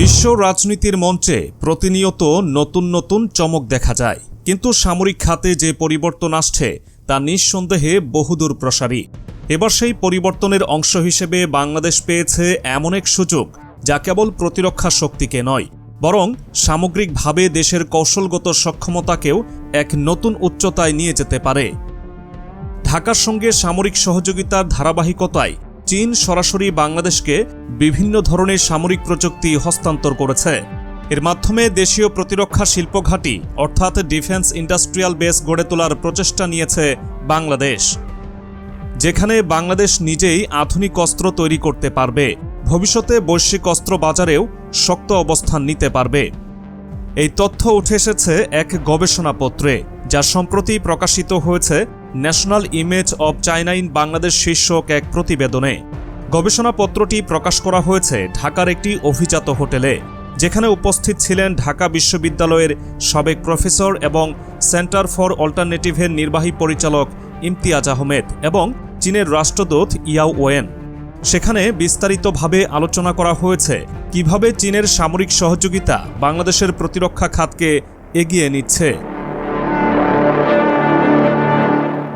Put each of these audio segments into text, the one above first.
বিশ্ব রাজনীতির মঞ্চে প্রতিনিয়ত নতুন নতুন চমক দেখা যায়। কিন্তু সামরিক খাতে যে পরিবর্তন আসছে, তা নিঃসন্দেহে বহুদূর প্রসারী। এবার সেই পরিবর্তনের অংশ হিসেবে বাংলাদেশ পেয়েছে এমন এক সুযোগ, যা কেবল প্রতিরক্ষা শক্তিকে নয়, বরং সামগ্রিকভাবে দেশের কৌশলগত সক্ষমতাকেও এক নতুন উচ্চতায় নিয়ে যেতে পারে। ঢাকার সঙ্গে সামরিক সহযোগিতার ধারাবাহিকতায় চীন সরাসরি বাংলাদেশকে বিভিন্ন ধরনের সামরিক প্রযুক্তি হস্তান্তর করেছে। এর মাধ্যমে দেশীয় প্রতিরক্ষা শিল্প ঘাঁটি অর্থাৎ ডিফেন্স ইন্ডাস্ট্রিয়াল বেস গড়ে তোলার প্রচেষ্টা নিয়েছে বাংলাদেশ। যেখানে বাংলাদেশ নিজেই আধুনিক অস্ত্র তৈরি করতে পারবে, ভবিষ্যতে বৈশ্বিক অস্ত্র বাজারেও শক্ত অবস্থান নিতে পারবে। এই তথ্য উঠে এসেছে এক গবেষণাপত্রে, যা সম্প্রতি প্রকাশিত হয়েছে national image of China in Bangladesh শীর্ষক এক প্রতিবেদনে গবেষণাপত্রটি প্রকাশ করা হয়েছে ঢাকার একটি অভিজাত হোটেলে, যেখানে উপস্থিত ছিলেন ঢাকা বিশ্ববিদ্যালয়ের সাবেক প্রফেসর এবং সেন্টার ফর অল্টারনেটিভের নির্বাহী পরিচালক ইমতিয়াজ আহমেদ এবং চীনের রাষ্ট্রদূত ইয়াও ওয়েন। সেখানে বিস্তারিতভাবে আলোচনা করা হয়েছে কীভাবে চীনের সামরিক সহযোগিতা বাংলাদেশের প্রতিরক্ষা খাতকে এগিয়ে নিচ্ছে।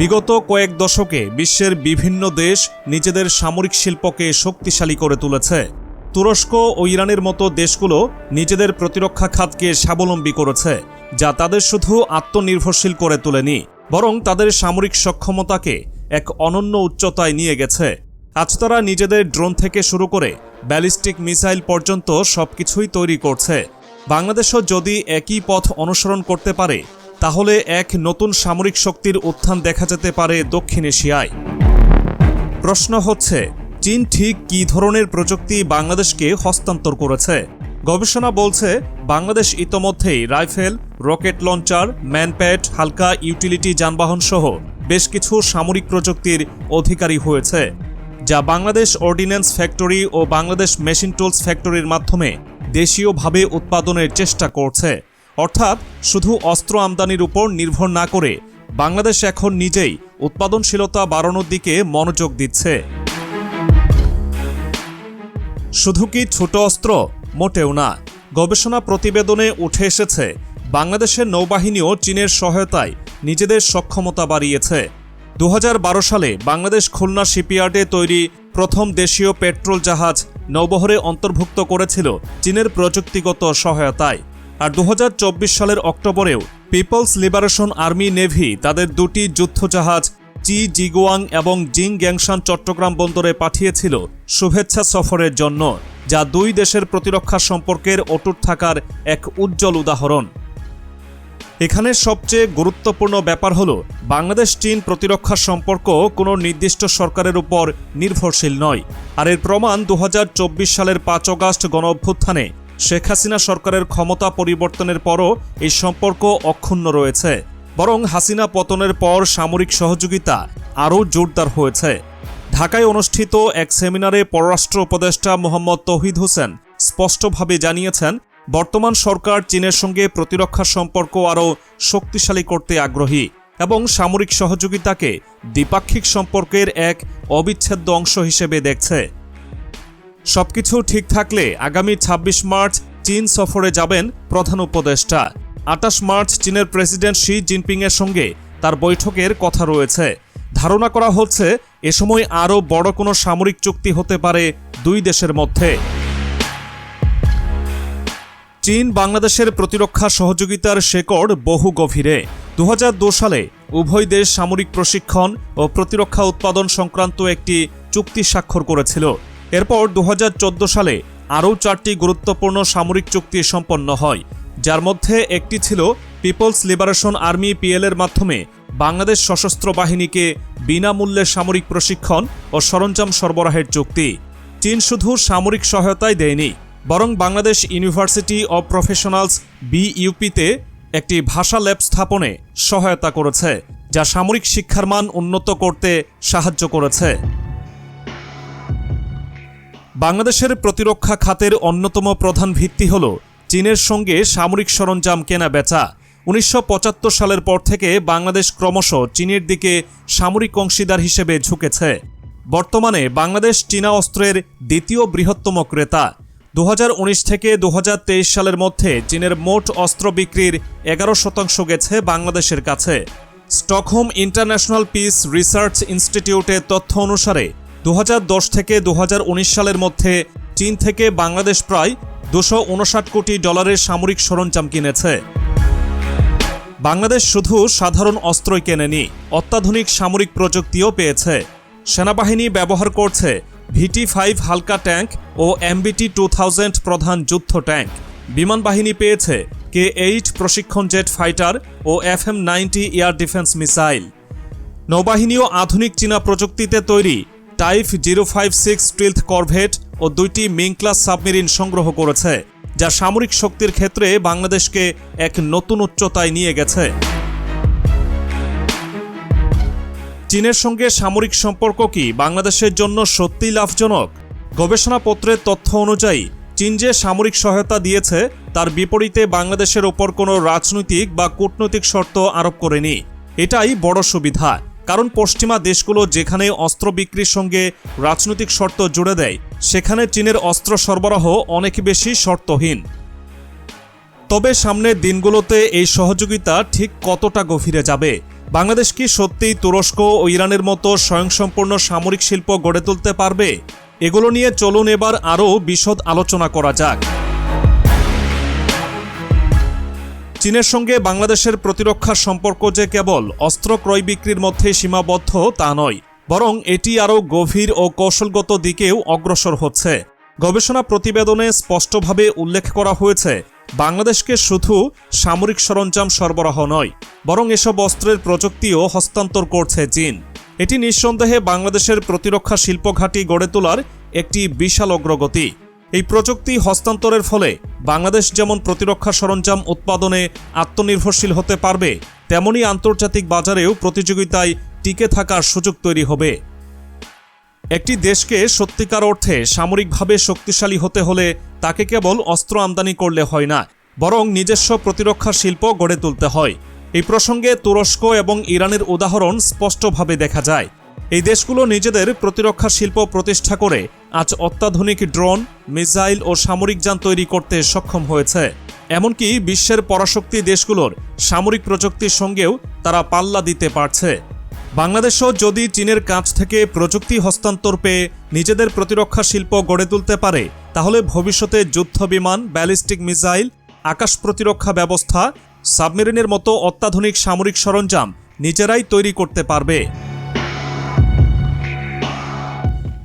বিগত কয়েক দশকে বিশ্বের বিভিন্ন দেশ নিজেদের সামরিক শিল্পকে শক্তিশালী করে তুলেছে। তুরস্ক ও ইরানের মতো দেশগুলো নিজেদের প্রতিরক্ষা খাতকে স্বাবলম্বী করেছে, যা তাদের শুধু আত্মনির্ভরশীল করে তোলেনি, বরং তাদের সামরিক সক্ষমতাকে এক অনন্য উচ্চতায় নিয়ে গেছে। আজ তারা নিজেদের ড্রোন থেকে শুরু করে ব্যালিস্টিক মিসাইল পর্যন্ত সবকিছুই তৈরি করছে। বাংলাদেশও যদি একই পথ অনুসরণ করতে পারে তাহলে এক নতুন সামরিক শক্তির উত্থান দেখা যেতে পারে দক্ষিণ এশিয়ায়। প্রশ্ন হচ্ছে, চীন ঠিক কী ধরনের প্রযুক্তি বাংলাদেশকে হস্তান্তর করেছে? গবেষণা বলছে, বাংলাদেশ ইতোমধ্যেই রাইফেল, রকেট লঞ্চার, ম্যানপ্যাড, হালকা ইউটিলিটি যানবাহন সহ বেশ কিছু সামরিক প্রযুক্তির অধিকারী হয়েছে, যা বাংলাদেশ অর্ডিন্যান্স ফ্যাক্টরি ও বাংলাদেশ মেশিন টুলস ফ্যাক্টরির মাধ্যমে দেশীয়ভাবে উৎপাদনের চেষ্টা করছে। অর্থাৎ শুধু অস্ত্র আমদানির উপর নির্ভর না করে বাংলাদেশ এখন নিজেই উৎপাদনশীলতা বাড়ানোর দিকে মনোযোগ দিচ্ছে। শুধু কি ছোট অস্ত্র? মোটেও না। গবেষণা প্রতিবেদনে উঠে এসেছে, বাংলাদেশের নৌবাহিনীও চীনের সহায়তায় নিজেদের সক্ষমতা বাড়িয়েছে। দু হাজার বারো সালে বাংলাদেশ খুলনা শিপইয়ার্ডে তৈরি প্রথম দেশীয় পেট্রোল জাহাজ নৌবহরে অন্তর্ভুক্ত করেছিল চীনের প্রযুক্তিগত সহায়তায়। আর দু হাজার চব্বিশ সালের অক্টোবরেও পিপলস লিবারেশন আর্মি নেভি তাদের দুটি যুদ্ধজাহাজ চি জিগুয়াং এবং জিং গ্যাংশান চট্টগ্রাম বন্দরে পাঠিয়েছিল শুভেচ্ছা সফরের জন্য, যা দুই দেশের প্রতিরক্ষা সম্পর্কের অটুট থাকার এক উজ্জ্বল উদাহরণ। এখানে সবচেয়ে গুরুত্বপূর্ণ ব্যাপার হল বাংলাদেশ চীন প্রতিরক্ষা সম্পর্ক কোনো নির্দিষ্ট সরকারের উপর নির্ভরশীল নয়, আর এর প্রমাণ দু হাজার চব্বিশ সালের পাঁচ অগাস্ট গণ অভ্যুত্থানে শেখ হাসিনা সরকারের ক্ষমতা পরিবর্তনের পরও এই সম্পর্ক অক্ষুণ্ণ রয়েছে। বরং হাসিনা পতনের পর সামরিক সহযোগিতা আরও জোরদার হয়েছে। ঢাকায় অনুষ্ঠিত এক সেমিনারে পররাষ্ট্র উপদেষ্টা মোহাম্মদ তৌহিদ হোসেন স্পষ্টভাবে জানিয়েছেন, বর্তমান সরকার চীনের সঙ্গে প্রতিরক্ষা সম্পর্ক আরও শক্তিশালী করতে আগ্রহী এবং সামরিক সহযোগিতাকে দ্বিপাক্ষিক সম্পর্কের এক অবিচ্ছেদ্য অংশ হিসেবে দেখছে। সবকিছু ঠিক থাকলে আগামী ২৬ মার্চ চীন সফরে যাবেন প্রধান উপদেষ্টা। আটাশ মার্চ চীনের প্রেসিডেন্ট শি জিনপিংয়ের সঙ্গে তার বৈঠকের কথা রয়েছে। ধারণা করা হচ্ছে, এ সময় আরও বড় কোনো সামরিক চুক্তি হতে পারে দুই দেশের মধ্যে। চীন বাংলাদেশের প্রতিরক্ষা সহযোগিতার শেকড় বহু গভীরে। দু সালে উভয় দেশ সামরিক প্রশিক্ষণ ও প্রতিরক্ষা উৎপাদন সংক্রান্ত একটি চুক্তি স্বাক্ষর করেছিল। এরপর দু হাজার চোদ্দ সালে আরও চারটি গুরুত্বপূর্ণ সামরিক চুক্তি সম্পন্ন হয়, যার মধ্যে একটি ছিল পিপলস লিবারেশন আর্মি পিএল এর মাধ্যমে বাংলাদেশ সশস্ত্র বাহিনীকে বিনামূল্যে সামরিক প্রশিক্ষণ ও সরঞ্জাম সরবরাহের চুক্তি। চীন শুধু সামরিক সহায়তাই দেয়নি, বরং বাংলাদেশ ইউনিভার্সিটি অব প্রফেশনালস বিইউপিতে একটি ভাষা ল্যাব স্থাপনে সহায়তা করেছে, যা সামরিক শিক্ষার মান উন্নত করতে সাহায্য করেছে। বাংলাদেশের প্রতিরক্ষা খাতের অন্যতম প্রধান ভিত্তি হল চীনের সঙ্গে সামরিক সরঞ্জাম কেনা বেচা। উনিশশো পঁচাত্তর সালের পর থেকে বাংলাদেশ ক্রমশ চীনের দিকে সামরিক অংশীদার হিসেবে ঝুঁকেছে। বর্তমানে বাংলাদেশ চীনা অস্ত্রের দ্বিতীয় বৃহত্তম ক্রেতা। দু হাজার উনিশ থেকে দু হাজার তেইশ সালের মধ্যে চীনের মোট অস্ত্র বিক্রির এগারো শতাংশ গেছে বাংলাদেশের কাছে। স্টকহোম ইন্টারন্যাশনাল পিস রিসার্চ ইনস্টিটিউটের তথ্য অনুসারে দু হাজার দশ থেকে দু হাজার উনিশ সালের মধ্যে চীন থেকে বাংলাদেশ প্রায় দুশো কোটি ডলারের সামরিক সরঞ্জাম কিনেছে। বাংলাদেশ শুধু সাধারণ অস্ত্রই কেনেনি, অত্যাধুনিক সামরিক প্রযুক্তিও পেয়েছে। সেনাবাহিনী ব্যবহার করছে ভিটি ফাইভ হালকা ট্যাঙ্ক ও এমবিটি টু থাউজেন্ড প্রধান যুদ্ধ ট্যাঙ্ক। বিমান বাহিনী পেয়েছে কে এইট প্রশিক্ষণ জেট ফাইটার ও F M ninety air defence missile. নৌবাহিনীও আধুনিক চীনা প্রযুক্তিতে তৈরি type zero five six stealth corvette ও দুইটি মিং ক্লাস সাবমেরিন সংগ্রহ করেছে, যা সামরিক শক্তির ক্ষেত্রে বাংলাদেশকে এক নতুন উচ্চতায় নিয়ে গেছে। চীনের সঙ্গে সামরিক সম্পর্ক কি বাংলাদেশের জন্য সত্যিই লাভজনক? গবেষণাপত্রের তথ্য অনুযায়ী, চীন যে সামরিক সহায়তা দিয়েছে, তার বিপরীতে বাংলাদেশের ওপর কোনো রাজনৈতিক বা কূটনৈতিক শর্ত আরোপ করেনি। এটাই বড় সুবিধা। কারণ পশ্চিমা দেশগুলো যেখানে অস্ত্র বিক্রির সঙ্গে রাজনৈতিক শর্ত জুড়ে দেয়, সেখানে চীনের অস্ত্র সরবরাহ অনেক বেশি শর্তহীন। তবে সামনের দিনগুলোতে এই সহযোগিতা ঠিক কতটা গভীরে যাবে? বাংলাদেশ কি সত্যিই তুরস্ক ও ইরানের মতো স্বয়ংসম্পূর্ণ সামরিক শিল্প গড়ে তুলতে পারবে? এগুলো নিয়ে চলুন এবার আরও বিশদ আলোচনা করা যাক। চীনের সঙ্গে বাংলাদেশের প্রতিরক্ষা সম্পর্ক যে কেবল অস্ত্র ক্রয় বিক্রির মধ্যে সীমাবদ্ধ তা নয়, বরং এটি আরও গভীর ও কৌশলগত দিকেও অগ্রসর হচ্ছে। গবেষণা প্রতিবেদনে স্পষ্টভাবে উল্লেখ করা হয়েছে, বাংলাদেশকে শুধু সামরিক সরঞ্জাম সরবরাহ নয়, বরং এসব অস্ত্রের প্রযুক্তিও হস্তান্তর করছে চীন। এটি নিঃসন্দেহে বাংলাদেশের প্রতিরক্ষা শিল্প ঘাঁটি গড়ে তোলার একটি বিশাল অগ্রগতি। এই প্রযুক্তি হস্তান্তরের ফলে বাংলাদেশ যেমন প্রতিরক্ষা সরঞ্জাম উৎপাদনে আত্মনির্ভরশীল হতে পারবে, তেমনি আন্তর্জাতিক বাজারেও প্রতিযোগিতায় টিকে থাকার সুযোগ তৈরি হবে। একটি দেশকে সত্যিকার অর্থে সামরিকভাবে শক্তিশালী হতে হলে তাকে কেবল অস্ত্র আমদানি করলে হয় না, বরং নিজস্ব প্রতিরক্ষা শিল্প গড়ে তুলতে হয়। এই প্রসঙ্গে তুরস্ক এবং ইরানের উদাহরণ স্পষ্টভাবে দেখা যায়। এই দেশগুলো নিজেদের প্রতিরক্ষা শিল্প প্রতিষ্ঠা করে আজ অত্যাধুনিক ড্রোন, মিসাইল ও সামরিক যান তৈরি করতে সক্ষম হয়েছে। এমনকি বিশ্বের পরাশক্তি দেশগুলোর সামরিক প্রযুক্তির সঙ্গেও তারা পাল্লা দিতে পারছে। বাংলাদেশও যদি চীনের কাছ থেকে প্রযুক্তি হস্তান্তর পেয়ে নিজেদের প্রতিরক্ষা শিল্প গড়ে তুলতে পারে, তাহলে ভবিষ্যতে যুদ্ধ বিমান, ব্যালিস্টিক মিসাইল, আকাশ প্রতিরক্ষা ব্যবস্থা, সাবমেরিনের মতো অত্যাধুনিক সামরিক সরঞ্জাম নিজেরাই তৈরি করতে পারবে।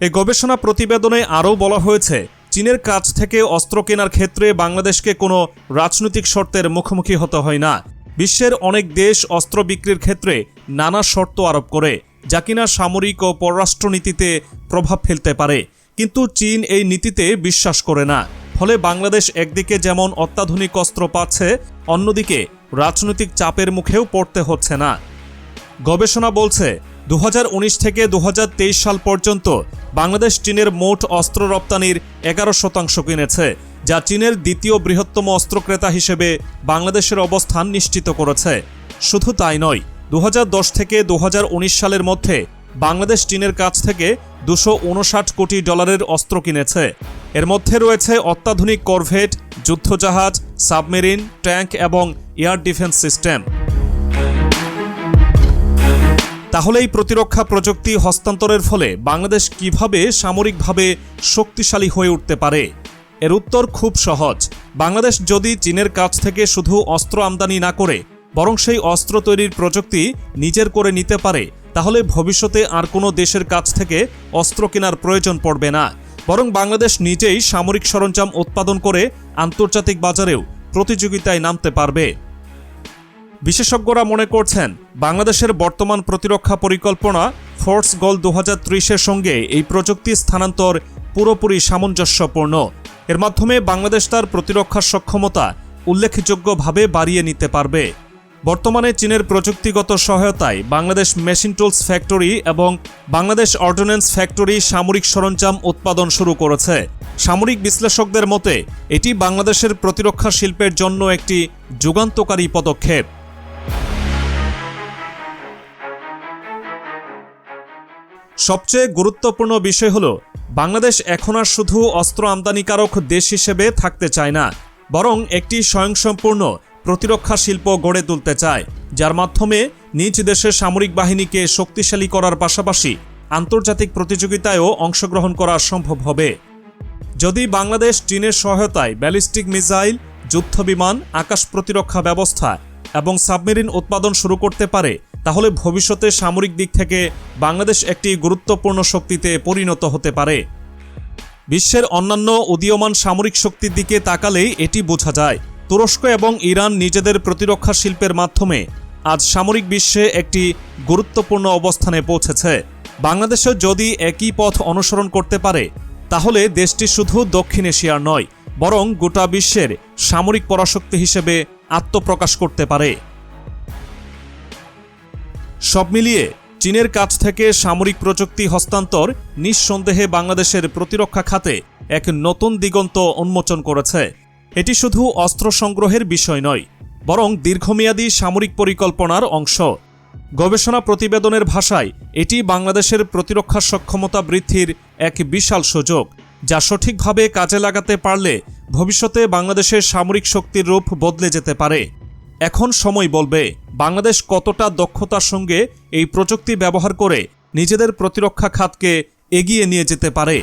এ গবেষণা প্রতিবেদনে আরও বলা হয়েছে, চীনের কাছ থেকে অস্ত্র কেনার ক্ষেত্রে বাংলাদেশকে কোনো রাজনৈতিক শর্তের মুখোমুখি হতে হয় না। বিশ্বের অনেক দেশ অস্ত্র বিক্রির ক্ষেত্রে নানা শর্ত আরোপ করে, যা কিনা সামরিক ও পররাষ্ট্রনীতিতে প্রভাব ফেলতে পারে। কিন্তু চীন এই নীতিতে বিশ্বাস করে না। ফলে বাংলাদেশ একদিকে যেমন অত্যাধুনিক অস্ত্র পাচ্ছে, অন্যদিকে রাজনৈতিক চাপের মুখেও পড়তে হচ্ছে না। গবেষণা বলছে দু হাজার উনিশ থেকে দু হাজার তেইশ সাল পর্যন্ত বাংলাদেশ চীনের মোট অস্ত্র রপ্তানির এগারো শতাংশ কিনেছে, যা চীনের দ্বিতীয় বৃহত্তম অস্ত্র ক্রেতা হিসেবে বাংলাদেশের অবস্থান নিশ্চিত করেছে। শুধু তাই নয় দু থেকে দুহাজার উনিশ সালের মধ্যে বাংলাদেশ চীনের কাছ থেকে দুশো কোটি ডলারের অস্ত্র কিনেছে। এর মধ্যে রয়েছে অত্যাধুনিক করভেট, যুদ্ধজাহাজ, সাবমেরিন, ট্যাঙ্ক এবং এয়ার ডিফেন্স সিস্টেম। তাহলে এই প্রতিরক্ষা প্রযুক্তি হস্তান্তরের ফলে বাংলাদেশ কীভাবে সামরিকভাবে শক্তিশালী হয়ে উঠতে পারে? এর উত্তর খুব সহজ। বাংলাদেশ যদি চীনের কাছ থেকে শুধু অস্ত্র আমদানি না করে, বরং সেই অস্ত্র তৈরির প্রযুক্তি নিজের করে নিতে পারে, তাহলে ভবিষ্যতে আর কোনো দেশের কাছ থেকে অস্ত্র কেনার প্রয়োজন পড়বে না। বরং বাংলাদেশ নিজেই সামরিক সরঞ্জাম উৎপাদন করে আন্তর্জাতিক বাজারেও প্রতিযোগিতায় নামতে পারবে। বিশেষজ্ঞরা মনে করছেন, বাংলাদেশের বর্তমান প্রতিরক্ষা পরিকল্পনা ফোর্স গোল দু হাজার সঙ্গে এই প্রযুক্তি স্থানান্তর পুরোপুরি সামঞ্জস্যপূর্ণ। এর মাধ্যমে বাংলাদেশ তার প্রতিরক্ষার সক্ষমতা উল্লেখযোগ্যভাবে বাড়িয়ে নিতে পারবে। বর্তমানে চীনের প্রযুক্তিগত সহায়তায় বাংলাদেশ মেশিন টুলস ফ্যাক্টরি এবং বাংলাদেশ অর্ডিন্যান্স ফ্যাক্টরি সামরিক সরঞ্জাম উৎপাদন শুরু করেছে। সামরিক বিশ্লেষকদের মতে, এটি বাংলাদেশের প্রতিরক্ষা শিল্পের জন্য একটি যুগান্তকারী পদক্ষেপ। সবচেয়ে গুরুত্বপূর্ণ বিষয় হল, বাংলাদেশ এখন আর শুধু অস্ত্র আমদানিকারক দেশ হিসেবে থাকতে চায় না, বরং একটি স্বয়ংসম্পূর্ণ প্রতিরক্ষা শিল্প গড়ে তুলতে চায়, যার মাধ্যমে নিজ দেশের সামরিক বাহিনীকে শক্তিশালী করার পাশাপাশি আন্তর্জাতিক প্রতিযোগিতায়ও অংশগ্রহণ করা সম্ভব হবে। যদি বাংলাদেশ চীনের সহায়তায় ব্যালিস্টিক মিসাইল যুদ্ধবিমান আকাশ প্রতিরক্ষা ব্যবস্থা এবং সাবমেরিন উৎপাদন শুরু করতে পারে, তাহলে ভবিষ্যতে সামরিক দিক থেকে বাংলাদেশ একটি গুরুত্বপূর্ণ শক্তিতে পরিণত হতে পারে। বিশ্বের অন্যান্য উদীয়মান সামরিক শক্তির দিকে তাকালেই এটি বোঝা যায়। তুরস্ক এবং ইরান নিজেদের প্রতিরক্ষা শিল্পের মাধ্যমে আজ সামরিক বিশ্বে একটি গুরুত্বপূর্ণ অবস্থানে পৌঁছেছে। বাংলাদেশও যদি একই পথ অনুসরণ করতে পারে, তাহলে দেশটি শুধু দক্ষিণ এশিয়ার নয়, বরং গোটা বিশ্বের সামরিক পরাশক্তি হিসেবে আত্মপ্রকাশ করতে পারে। সব মিলিয়ে চীনের কাছ থেকে সামরিক প্রযুক্তি হস্তান্তর নিঃসন্দেহে বাংলাদেশের প্রতিরক্ষা খাতে এক নতুন দিগন্ত উন্মোচন করেছে। এটি শুধু অস্ত্র সংগ্রহের বিষয় নয়, বরং দীর্ঘমেয়াদী সামরিক পরিকল্পনার অংশ। গবেষণা প্রতিবেদনের ভাষায় এটি বাংলাদেশের প্রতিরক্ষা সক্ষমতা বৃদ্ধির এক বিশাল সুযোগ, যা সঠিকভাবে কাজে লাগাতে পারলে ভবিষ্যতে বাংলাদেশের সামরিক শক্তির রূপ বদলে যেতে পারে। এখন সময় বলবে, বাংলাদেশ কতটা দক্ষতার সঙ্গে এই প্রযুক্তি ব্যবহার করে নিজেদের প্রতিরক্ষা খাতকে এগিয়ে নিয়ে যেতে পারে।